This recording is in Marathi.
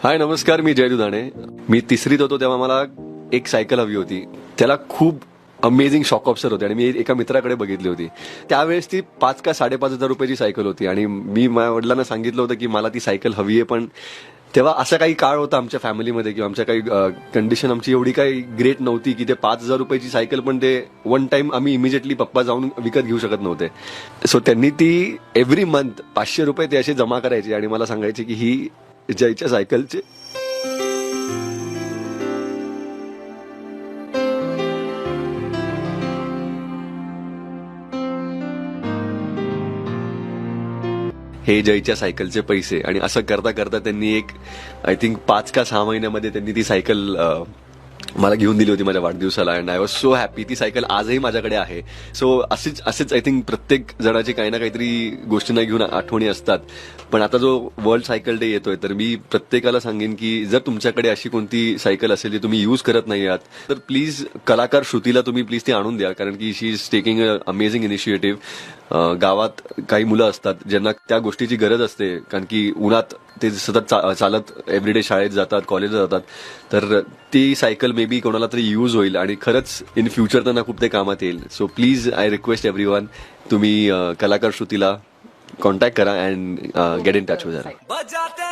हाय नमस्कार मी जय दाणे मी तिसरीत होतो तेव्हा मला एक सायकल हवी होती. त्याला खूप अमेझिंग शॉक ऑप्सर होते आणि मी एका मित्राकडे बघितली होती. त्यावेळेस ती पाच का साडेपाच हजार रुपयाची सायकल होती आणि मी माझ्या वडिलांना सांगितलं होतं की मला ती सायकल हवी आहे पण तेव्हा असा काही काळ होता आमच्या फॅमिलीमध्ये किंवा आमच्या काही कंडिशन आमची एवढी काही ग्रेट नव्हती की ते पाच हजार रुपयाची सायकल पण ते वन टाइम आम्ही इमिजिएटली पप्पा जाऊन विकत घेऊ शकत नव्हते. सो त्यांनी ती एव्हरी मंथ पाचशे रुपये ते असे जमा करायचे आणि मला सांगायचे की ही जयच्या सायकलचे. हे जयच्या सायकलचे पैसे आणि असं करता करता त्यांनी एक आय थिंक पाच का सहा महिन्यामध्ये त्यांनी ती सायकल मला घेऊन दिली होती माझ्या वाढदिवसाला and I was so happy ती सायकल आजही माझ्याकडे आहे. सो असेच असेच आय थिंक प्रत्येक जणाची काही ना काहीतरी गोष्टींना घेऊन आठवणी असतात. पण आता जो वर्ल्ड सायकल डे येतोय तर मी प्रत्येकाला सांगेन की जर तुमच्याकडे अशी कोणती सायकल असेल जी तुम्ही यूज करत नाही आहात तर प्लीज कलाकार श्रुतीला तुम्ही प्लीज ती आणून द्या. कारण की she is taking a amazing initiative गावात काही मुलं असतात ज्यांना त्या गोष्टीची गरज असते. कारण की उन्हात ते सतत चा- चालत एव्हरीडे शाळेत जातात कॉलेजला जातात. तर ती सायकल मे बी कोणाला तरी यूज होईल आणि खरंच इन फ्युचर त्यांना खूप ते कामात येईल. So please I request everyone तुम्ही कलाकार श्रुतीला कॉन्टॅक्ट करा and get in touch with बजाते